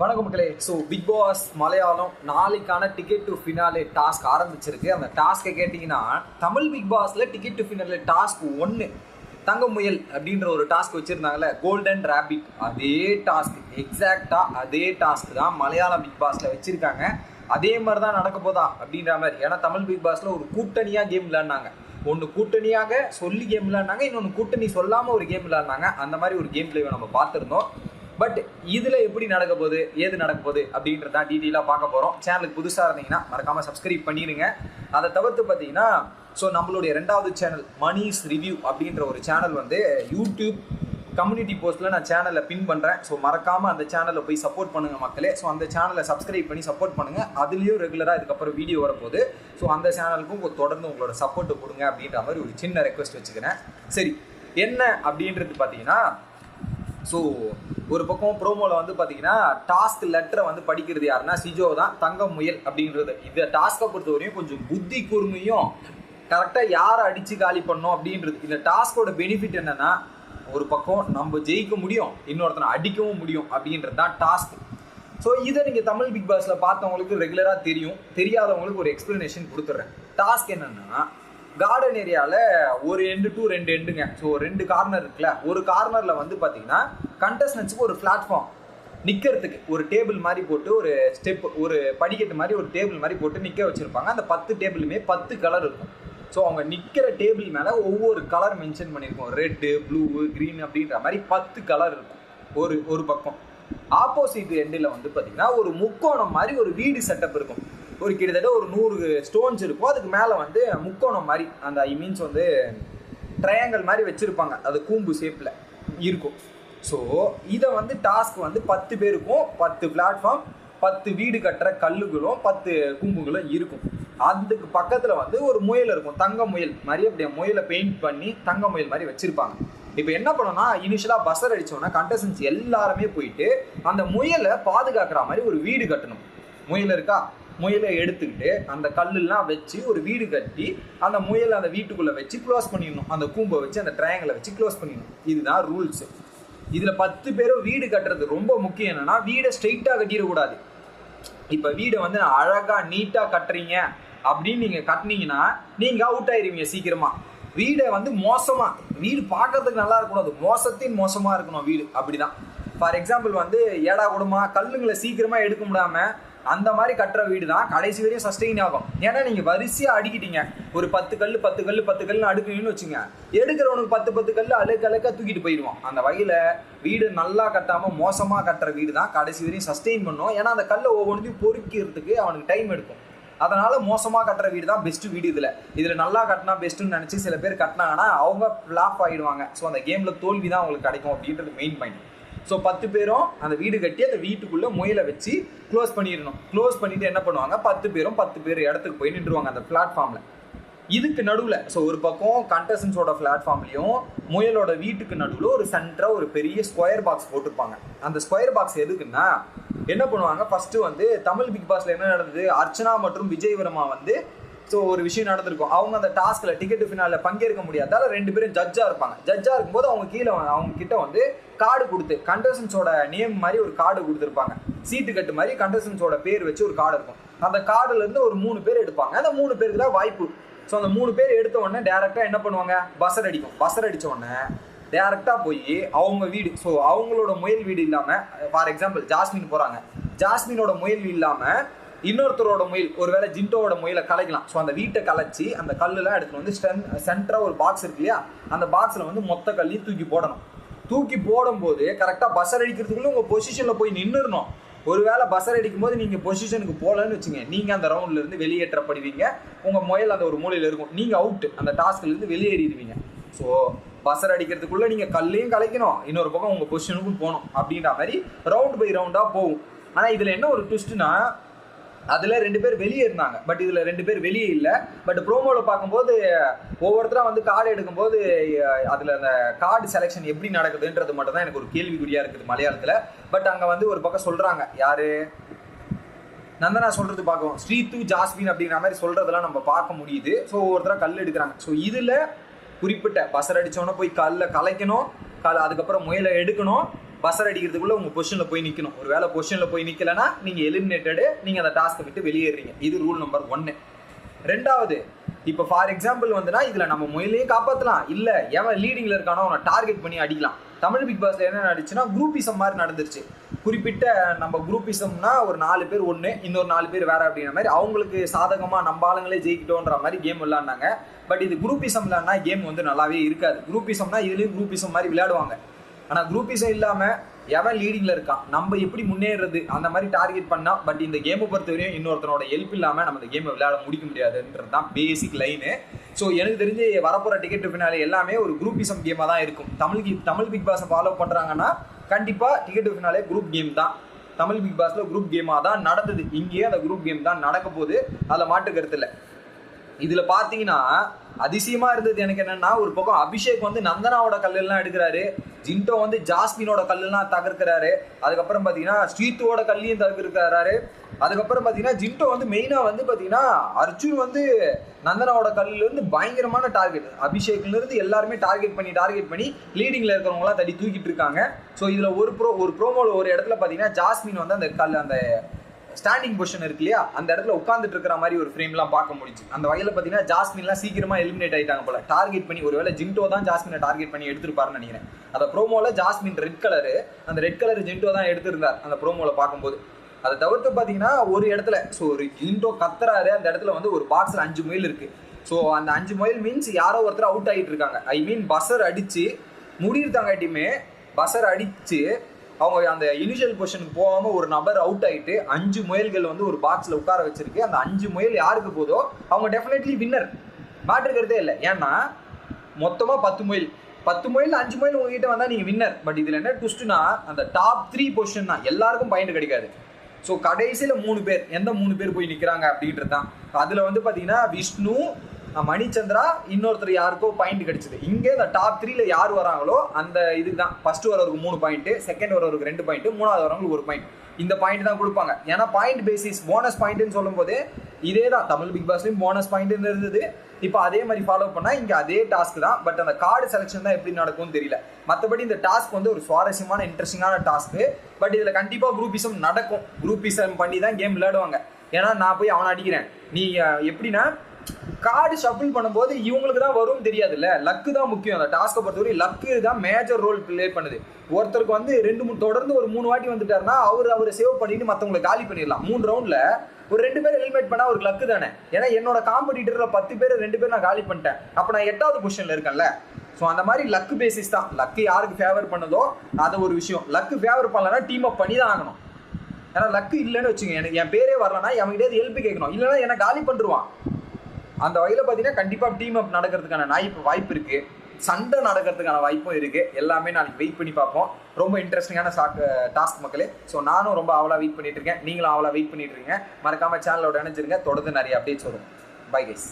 வணக்கம் மக்களே. So big pass Malayalam நாளைக்கான டிக்கெட் டு ஃபினாலே டாஸ்க் ஆரம்பிச்சிருக்கு. அந்த டாஸ்க்கை கேட்டிங்கன்னா தமிழ் பிக் பாஸில் டிக்கெட் டு ஃபினாலே டாஸ்க் ஒன்று தங்க முயல் அப்படின்ற ஒரு டாஸ்க் வச்சுருந்தாங்கல்ல கோல்டன் ரேபிட் அதே டாஸ்க் எக்ஸாக்டாக அதே டாஸ்க் தான் மலையாளம் பிக் பாஸில் வச்சுருக்காங்க. அதே மாதிரி தான் நடக்க போதா அப்படின்ற மாதிரி. ஏன்னா தமிழ் பிக் பாஸில் ஒரு கூட்டணியாக கேம் விளையாடினாங்க. ஒன்று கூட்டணியாக சொல்லி கேம் விளையாடினாங்க இன்னொன்று கூட்டணி சொல்லாமல் ஒரு கேம் விளையாடினாங்க. அந்த மாதிரி ஒரு கேம் பிளேவை நம்ம பார்த்துருந்தோம். பட் இதில் எப்படி நடக்க போகுது ஏது நடக்க போகுது அப்படின்றத டீட்டெயிலாக பார்க்க போகிறோம் சேனலுக்கு புதுசாக இருந்தீங்கன்னா மறக்காமல் சப்ஸ்கிரைப் பண்ணிடுங்க. அதை தவிர்த்து பார்த்தீங்கன்னா ஸோ நம்மளுடைய ரெண்டாவது சேனல் மணிஸ் ரிவ்யூ அப்படின்ற ஒரு சேனல் வந்து யூடியூப் கம்யூனிட்டி போஸ்ட்டில் நான் சேனலை பின் பண்ணுறேன் ஸோ மறக்காமல் அந்த சேனலை போய் சப்போர்ட் பண்ணுங்கள் மக்களே. ஸோ அந்த சேனலை சப்ஸ்கிரைப் பண்ணி சப்போர்ட் பண்ணுங்கள் அதுலேயும் ரெகுலராக இதுக்கப்புறம் வீடியோ வரப்போகுது. ஸோ அந்த சேனலுக்கும் தொடர்ந்து உங்களோட சப்போர்ட்டை கொடுங்க அப்படின்ற மாதிரி ஒரு சின்ன ரெக்வஸ்ட் வச்சுக்கிறேன். சரி என்ன அப்படின்றது பார்த்தீங்கன்னா ஸோ ஒரு பக்கம் ப்ரோமோவில் வந்து பார்த்தீங்கன்னா டாஸ்க் லெட்டரை வந்து படிக்கிறது யாருன்னா சிஜோ தான். தங்கம் முயல் அப்படின்றது. இந்த டாஸ்க்கை பொறுத்தவரையும் கொஞ்சம் புத்தி கூர்மையும் கரெக்டாக யாரை அடித்து காலி பண்ணோம் அப்படின்றது. இந்த டாஸ்கோட பெனிஃபிட் என்னன்னா ஒரு பக்கம் நம்ம ஜெயிக்க முடியும் இன்னொருத்தனை அடிக்கவும் முடியும் அப்படின்றது தான் டாஸ்க் ஸோ இதை நீங்கள் தமிழ் பிக் பாஸில் பார்த்தவங்களுக்கு ரெகுலராக தெரியும். தெரியாதவங்களுக்கு ஒரு எக்ஸ்ப்ளனேஷன் கொடுத்துட்றேன் டாஸ்க் என்னென்னா கார்டன் ஏரியாவில் ஒரு எண்டு டு ரெண்டு எண்டுங்க ஸோ ரெண்டு கார்னர் இருக்குல்ல. ஒரு கார்னரில் வந்து பார்த்தீங்கன்னா கண்டஸ்டன்ஸுக்கு ஒரு பிளாட்ஃபார்ம் நிற்கிறதுக்கு ஒரு டேபிள் மாதிரி போட்டு ஒரு ஸ்டெப் ஒரு படிக்கட்டு மாதிரி ஒரு டேபிள் மாதிரி போட்டு நிற்க வச்சுருப்பாங்க. அந்த பத்து டேபிளுமே பத்து கலர் இருக்கும். ஸோ அவங்க நிற்கிற டேபிள் மேலே ஒவ்வொரு கலர் மென்ஷன் பண்ணியிருக்கோம் ரெட்டு ப்ளூ க்ரீன் அப்படின்ற மாதிரி பத்து கலர் இருக்கும். ஒரு ஒரு பக்கம். ஆப்போசிட் எண்டில் வந்து பார்த்தீங்கன்னா ஒரு முக்கோணம் மாதிரி ஒரு வீடு செட்டப் இருக்கும். ஒரு கிட்டத்தட்ட ஒரு நூறு ஸ்டோன்ஸ் இருக்கும். அதுக்கு மேலே வந்து முக்கோணம் மாதிரி அந்த ஐ மீன்ஸ் வந்து ட்ரையாங்கல் மாதிரி வச்சுருப்பாங்க. அது கூம்பு ஷேப்பில் இருக்கும். ஸோ இதை வந்து டாஸ்க் வந்து பத்து பேருக்கும் பத்து பிளாட்ஃபார்ம் பத்து வீடு கட்டுற கல்லுகளும் பத்து கூம்புகளும் இருக்கும். அதுக்கு பக்கத்தில் வந்து ஒரு முயல் இருக்கும். தங்க முயல் மாதிரி அப்படியே முயலை பெயிண்ட் பண்ணி தங்க முயல் மாதிரி வச்சுருப்பாங்க. இப்போ என்ன பண்ணோம்னா இனிஷியலாக பஸ்ஸர் அடித்தோன்னா கண்டஸ்டன்ஸ் எல்லாருமே போயிட்டு அந்த முயலை பாதுகாக்கிற மாதிரி ஒரு வீடு கட்டணும். முயல் இருக்கா? முயலை எடுத்துக்கிட்டு அந்த கல்லெல்லாம் வச்சு ஒரு வீடு கட்டி அந்த முயலை அந்த வீட்டுக்குள்ளே வச்சு க்ளோஸ் பண்ணிடணும். அந்த கூம்பை வச்சு அந்த ட்ரையாங்கிளை வச்சு க்ளோஸ் பண்ணிடணும். இதுதான் ரூல்ஸ் இதில் பத்து பேரும் வீடு கட்டுறது ரொம்ப முக்கியம் என்னென்னா வீடை ஸ்ட்ரெயிட்டாக கட்டிடக்கூடாது. இப்போ வீடை வந்து அழகாக நீட்டாக கட்டுறீங்க அப்படின்னு நீங்கள் கட்டினீங்கன்னா நீங்கள் அவுட் ஆயிருவீங்க சீக்கிரமாக வீடை வந்து மோசமாக வீடு பார்க்கறதுக்கு நல்லா இருக்கக்கூடாது மோசத்தின் மோசமாக இருக்கணும் வீடு அப்படிதான். ஃபார் எக்ஸாம்பிள் வந்து ஏடா கூடமா கல்லுங்களை சீக்கிரமாக எடுக்க முடியாமல் அந்த மாதிரி கட்டுற வீடு தான் கடைசி வரையும் சஸ்டெயின் ஆகும். ஏன்னா நீங்கள் வரிசையாக அடிக்கிட்டீங்க. ஒரு பத்து கல் பத்து கல் பத்து கல் அடுக்குவீங்கன்னு வச்சுங்க. எடுக்கிறவனுக்கு பத்து பத்து கல் அழுக்க அழுக்க தூக்கிட்டு போயிடுவான். அந்த வகையில் வீடு நல்லா கட்டாமல் மோசமாக கட்டுற வீடு தான் கடைசி வரையும் சஸ்டெயின் பண்ணும். ஏன்னா அந்த கல்லை ஒவ்வொன்றையும் பொறுக்கிறதுக்கு அவனுக்கு டைம் எடுக்கும். அதனால மோசமாக கட்டுற வீடு தான் பெஸ்ட்டு வீடு இதில். இதில் நல்லா கட்டினா பெஸ்ட்டுன்னு நினச்சி சில பேர் கட்டினாங்கன்னா அவங்க ஃப்ளாப் ஆகிடுவாங்க ஸோ அந்த கேமில் தோல்வி தான் அவங்களுக்கு கிடைக்கும் அப்படின்றது மெயின் பாயிண்ட் ஸோ பத்து பேரும் அந்த வீடு கட்டி அந்த வீட்டுக்குள்ளே முயலை வச்சு க்ளோஸ் பண்ணிடணும். க்ளோஸ் பண்ணிட்டு என்ன பண்ணுவாங்க? பத்து பேரும் பத்து பேர் இடத்துக்கு போய் நின்றுவாங்க அந்த பிளாட்ஃபார்மில் இதுக்கு நடுவில் ஸோ ஒரு பக்கம் கண்டஸ்டன்ஸோட பிளாட்ஃபார்ம்லையும் முயலோட வீட்டுக்கு நடுவில் ஒரு சென்டராக ஒரு பெரிய ஸ்கொயர் பாக்ஸ் போட்டிருப்பாங்க. அந்த ஸ்கொயர் பாக்ஸ் எதுக்குன்னா என்ன பண்ணுவாங்க? ஃபஸ்ட்டு வந்து தமிழ் பிக் பாஸில் என்ன நடந்தது? அர்ச்சனா மற்றும் விஜய் வர்மா வந்து ஸோ ஒரு விஷயம் நடந்திருக்கும். அவங்க அந்த டாஸ்க்கில் டிக்கெட் ஃபினாலில் பங்கேற்க முடியாதால ரெண்டு பேரும் ஜட்ஜாக இருப்பாங்க. ஜட்ஜாக இருக்கும்போது அவங்க கீழே அவங்க கிட்ட வந்து கார்டு கொடுத்து கண்டஸ்டன்ஸோட நேம் மாதிரி ஒரு கார்டு கொடுத்துருப்பாங்க. சீட்டு கட்டு மாதிரி கண்டஸ்டன்ஸோட பேர் வச்சு ஒரு கார்டு இருக்கும். அந்த கார்டுலேருந்து ஒரு மூணு பேர் எடுப்பாங்க. அந்த மூணு பேருக்கு தான் வாய்ப்பு. ஸோ அந்த மூணு பேர் எடுத்த உடனே டேரெக்டாக என்ன பண்ணுவாங்க? பஸ்ஸர் அடிக்கும். பஸ்ஸர் அடித்த உடனே டேரெக்டாக போய் அவங்க வீடு ஸோ அவங்களோட முயல் வீடு இல்லாமல் ஃபார் எக்ஸாம்பிள் ஜாஸ்மின் போகிறாங்க ஜாஸ்மினோட முயல் இல்லாமல் இன்னொருத்தரோட முயல் ஒருவேளை ஜிண்டோவோட முயலை கலைக்கலாம். ஸோ அந்த வீட்டை கலைச்சி அந்த கல்லுலாம் எடுத்துகிட்டு வந்து ஸ்டென் சென்டராக ஒரு பாக்ஸ் இருக்கு இல்லையா? அந்த பாக்ஸில் வந்து மொத்த கல்லையும் தூக்கி போடணும். தூக்கி போடும்போது கரெக்டாக பஸ்ஸர் அடிக்கிறதுக்குள்ள உங்கள் பொசிஷனில் போய் நின்றுடணும் ஒருவேளை பஸ்ஸர் அடிக்கும் போது நீங்கள் பொசிஷனுக்கு போகலன்னு வச்சுங்க நீங்கள் அந்த ரவுண்ட்லேருந்து வெளியேற்றப்படுவீங்க. உங்கள் முயல் அந்த ஒரு மூலையில் இருக்கும். நீங்கள் அவுட் அந்த டாஸ்க்லேருந்து வெளியேறிடுவீங்க. ஸோ பஸ்ஸர் அடிக்கிறதுக்குள்ளே நீங்கள் கல்லையும் கலைக்கணும். இன்னொரு பக்கம் உங்கள் பொசிஷனுக்கும் போகணும். அப்படின்ற மாதிரி ரவுண்ட் பை ரவுண்டாக போகும். ஆனால் இதில் என்ன ஒரு ட்விஸ்ட்னா அதில் ரெண்டு பேர் வெளியே இருந்தாங்க. பட் இதில் ரெண்டு பேர் வெளியே இல்லை. பட் ப்ரோமோவில் பார்க்கும்போது ஒவ்வொருத்தராக வந்து கார்டு எடுக்கும்போது அதில் அந்த கார்டு செலெக்ஷன் எப்படி நடக்குதுன்றது மட்டும் தான் எனக்கு ஒரு கேள்விக்குறியாக இருக்குது மலையாளத்தில். பட் அங்கே வந்து ஒரு பக்கம் சொல்கிறாங்க யார்? நந்தனா சொல்றது பார்க்கும் ஸ்ரீத்து ஜாஸ்மின் அப்படிங்கிற மாதிரி சொல்றதெல்லாம் நம்ம பார்க்க முடியுது. ஸோ ஒவ்வொருத்தராக கல் எடுக்கிறாங்க. ஸோ இதில் குறிப்பிட்ட பசர் அடிச்சோன்னே போய் கல்லை கலைக்கணும். கல் அதுக்கப்புறம் முயலை எடுக்கணும். பஸ்ஸர் அடிக்கிறதுக்குள்ள உங்க பொசிஷன்ல போய் நிக்கணும். ஒரு வேலை பொசிஷன்ல போய் நிக்கலனா நீங்க எலிமினேட்டடு நீங்க அந்த டாஸ்க்கை விட்டு வெளியேறீங்க இது ரூல் நம்பர் ஒன்னு ரெண்டாவது இப்போ ஃபார் எக்ஸாம்பிள் வந்துன்னா இதுல நம்ம முயலையும் காப்பாத்தலாம். இல்ல எவன் லீடிங்ல இருக்கானோ அவனை டார்கெட் பண்ணி அடிக்கலாம். தமிழ் பிக் பாஸ்ல என்ன நடந்துச்சுன்னா குரூப்பிசம் மாதிரி நடந்துருச்சு. குறிப்பிட்ட நம்ம குரூப்பிசம்னா ஒரு நாலு பேர் ஒன்று இன்னொரு நாலு பேர் வேற அப்படின்ற மாதிரி அவங்களுக்கு சாதகமாக நம்ம ஆளுங்களே ஜெயிக்கிட்டோன்ற மாதிரி கேம் விளையாடினாங்க பட் இது குரூப்பிசம் இல்லைன்னா கேம் வந்து நல்லாவே இருக்காது. குரூப்பிசம்னா இதுலேயும் குரூப்பிசம் மாதிரி விளையாடுவாங்க. ஆனால் குரூப்பிசம் இல்லாமல் எவன் லீடிங்ல இருக்கான்? நம்ம எப்படி முன்னேறது? அந்த மாதிரி டார்கெட் பண்ணா பட் இந்த கேமை பொறுத்தவரையும் இன்னொருத்தனோட ஹெல்ப் இல்லாம நம்ம இந்த கேமை விளையாட முடிக்க முடியாதுன்றது தான் பேசிக் லைனு ஸோ எனக்கு தெரிஞ்சு வரப்போற டிக்கெட் ஃபினாலே எல்லாமே ஒரு குரூப்பிசம் கேமாக தான் இருக்கும். தமிழ் கி- தமிழ் பிக் பாஸை ஃபாலோ பண்றாங்கன்னா கண்டிப்பா டிக்கெட் ஃபினாலே குரூப் கேம் தான். தமிழ் பிக் பாஸ்ல குரூப் கேமாக தான் நடந்தது. இங்கேயே அந்த குரூப் கேம் தான் நடக்க போகுது. அதில் மாட்டு கருத்தில் இதில் இதுல பாத்தீங்கன்னா அதிசயமா இருந்தது எனக்கு என்னன்னா ஒரு பக்கம் அபிஷேக் வந்து நந்தனாவோட கல்லெல்லாம் எடுக்கிறாரு ஜிண்டோ வந்து ஜாஸ்மினோட கல்லெல்லாம் தகர்க்கிறாரு அதுக்கப்புறம் பாத்தீங்கன்னா ஸ்ரீத்துவோட கல்லையும் தகர்க்கிறாரு. அதுக்கப்புறம் பாத்தீங்கன்னா ஜின்டோ வந்து மெயினா வந்து பாத்தீங்கன்னா அர்ஜுன் வந்து நந்தனாவோட கல்லுல இருந்து பயங்கரமான டார்கெட் அபிஷேக்ல இருந்து எல்லாருமே டார்கெட் பண்ணி டார்கெட் பண்ணி லீடிங்ல இருக்கிறவங்க எல்லாம் தூக்கிட்டு இருக்காங்க. ஸோ இதுல ஒரு ப்ரோ ஒரு ப்ரோமோல ஒரு இடத்துல பாத்தீங்கன்னா ஜாஸ்மின் வந்து அந்த கல் அந்த ஸ்டாண்டிங் பொசிஷன் இருக்கு இல்லையா? அந்த இடத்துல உட்காந்துட்டு இருக்கிற மாதிரி ஒரு ஃப்ரேம்லாம் பார்க்க முடிஞ்சு. அந்த வகையில் பார்த்தீங்கன்னா ஜாஸ்மின்லாம் சீக்கிரமா எலிமினேட் ஆயிட்டாங்க போல. டார்கெட் பண்ணி ஒருவேளை ஜின்டோ தான் ஜாஸ்மினை டார்கெட் பண்ணி எடுத்திருப்பாருன்னு நினைக்கிறேன். அந்த ப்ரோமோல ஜாஸ்மின் ரெட் கலரு அந்த ரெட் கலர் ஜின்டோ தான் எடுத்திருந்தார் அந்த ப்ரோமோல பார்க்கும்போது. அதை தவிர்த்து பார்த்தீங்கன்னா ஒரு இடத்துல ஸோ ஒரு ஜிண்டோ கத்துறாரு. அந்த இடத்துல வந்து ஒரு பாக்ஸில் அஞ்சு மைல் இருக்கு. ஸோ அந்த அஞ்சு மைல் மீன்ஸ் யாரோ ஒருத்தர் அவுட் ஆகிட்டு இருக்காங்க. ஐ மீன் பஸ்ஸர் அடிச்சு டீமே. பஸ்ஸர் அடிச்சு அவங்க அந்த இனிஷியல் பொசிஷனுக்கு போகாம ஒரு நபர் அவுட் ஆயிட்டு அஞ்சு முயல்கள் வந்து ஒரு பாக்ஸ்ல உட்கார வச்சிருக்கு. அந்த அஞ்சு முயல் யாருக்கு போதோ அவங்க டெஃபினெட்லி வின்னர் மாற்றுக்கிறதே இல்லை. ஏன்னா மொத்தமா பத்து முயல். பத்து முயல் அஞ்சு முயல் உங்ககிட்ட வந்தா நீங்க வின்னர் பட் இதுல என்ன ட்விஸ்ட்னா அந்த டாப் த்ரீ பொசிஷன் தான். எல்லாருக்கும் பாயிண்ட் கிடைக்காது. ஸோ கடைசியில மூணு பேர். எந்த மூணு பேர் போய் நிக்கிறாங்க அப்படின்றது தான் அதுல வந்து பாத்தீங்கன்னா விஷ்ணு மணிச்சந்திரா இன்னொருத்தர் யாருக்கோ பாயிண்ட் கிடைச்சது. இங்கே இந்த டாப் த்ரீல யார் வராங்களோ அந்த இதுக்கு தான். ஃபர்ஸ்ட் வரவருக்கு மூணு பாயிண்ட் செகண்ட் வரவருக்கு ரெண்டு பாயிண்ட் மூணாவது வரவங்களுக்கு ஒரு பாயிண்ட் இந்த பாயிண்ட் தான் கொடுப்பாங்க. ஏன்னா பாயிண்ட் பேசிஸ் போனஸ் பாயிண்ட்னு சொல்லும்போது இதே தான். தமிழ் பிக் பாஸ்லயும் போனஸ் பாயிண்ட் இருந்தது. இப்போ அதே மாதிரி ஃபாலோ பண்ணா இங்க அதே டாஸ்க் தான். பட் அந்த கார்டு செலெக்ஷன் தான் எப்படி நடக்கும்னு தெரியல. மற்றபடி இந்த டாஸ்க் வந்து ஒரு சுவாரஸ்யமான இன்ட்ரெஸ்டிங்கான டாஸ்க் பட் இதுல கண்டிப்பா குரூப்பிசம் நடக்கும். குரூப்பிசம் பண்ணி தான் கேம் விளையாடுவாங்க. ஏன்னா நான் போய் அவனை அடிக்கிறேன். நீ எப்படின்னா கார்டு ஷஃபிள் பண்ணும்போது இவங்களுக்கு தான் வரும்னு தெரியாதுல்ல? லக்கு தான் முக்கியம். அந்த டாஸ்க்கை பொறுத்தவரை லக்கு தான் மேஜர் ரோல் பிளே பண்ணுது. ஒருத்தருக்கு வந்து ரெண்டு மூணு தொடர்ந்து ஒரு மூணு வாட்டி வந்துட்டாருன்னா அவர் அவரை சேவ் பண்ணிட்டு மற்றவங்களை காலி பண்ணிடலாம். மூணு ரவுண்டில் ஒரு ரெண்டு பேர் ஹெல்மெட் பண்ணால் ஒரு லக்கு தானே? ஏன்னா என்னோட காம்படிட்டரில் பத்து பேர் ரெண்டு பேர் நான் காலி பண்ணிட்டேன். அப்போ நான் எட்டாவது பொசிஷனில் இருக்கேன்ல. ஸோ அந்த மாதிரி லக்கு பேசிஸ் தான். லக்கு யாருக்கு ஃபேவர் பண்ணுதோ அது ஒரு விஷயம். லக்கு ஃபேவர் பண்ணலன்னா டீம் அப் பண்ணி தான் ஆகணும். ஏன்னா லக்கு இல்லைன்னு வச்சுங்க எனக்கு என் பேரே வரலன்னா எவங்கிட்டே ஹெல்ப் கேட்கணும். இல்லைன்னா என்ன காலி பண்ணிருவான். அந்த வகையில் பார்த்தீங்கன்னா கண்டிப்பாக டீம் அப் நடக்கிறதுக்கான வாய்ப்பு வாய்ப்பு இருக்கு. சண்டை நடக்கிறதுக்கான வாய்ப்பும் இருக்கு. எல்லாமே நாளைக்கு வெயிட் பண்ணி பார்ப்போம். ரொம்ப இன்ட்ரெஸ்டிங்கான டாஸ்க் மக்களே. ஸோ நானும் ரொம்ப அவளாக வெயிட் பண்ணிட்டு இருக்கேன். நீங்களும் அவளாக வெயிட் பண்ணிட்டு இருக்கீங்க. மறக்காம சேனலோட இணைஞ்சிருங்க. தொடர்ந்து நிறைய அப்டேட்ஸ் வரும். Bye guys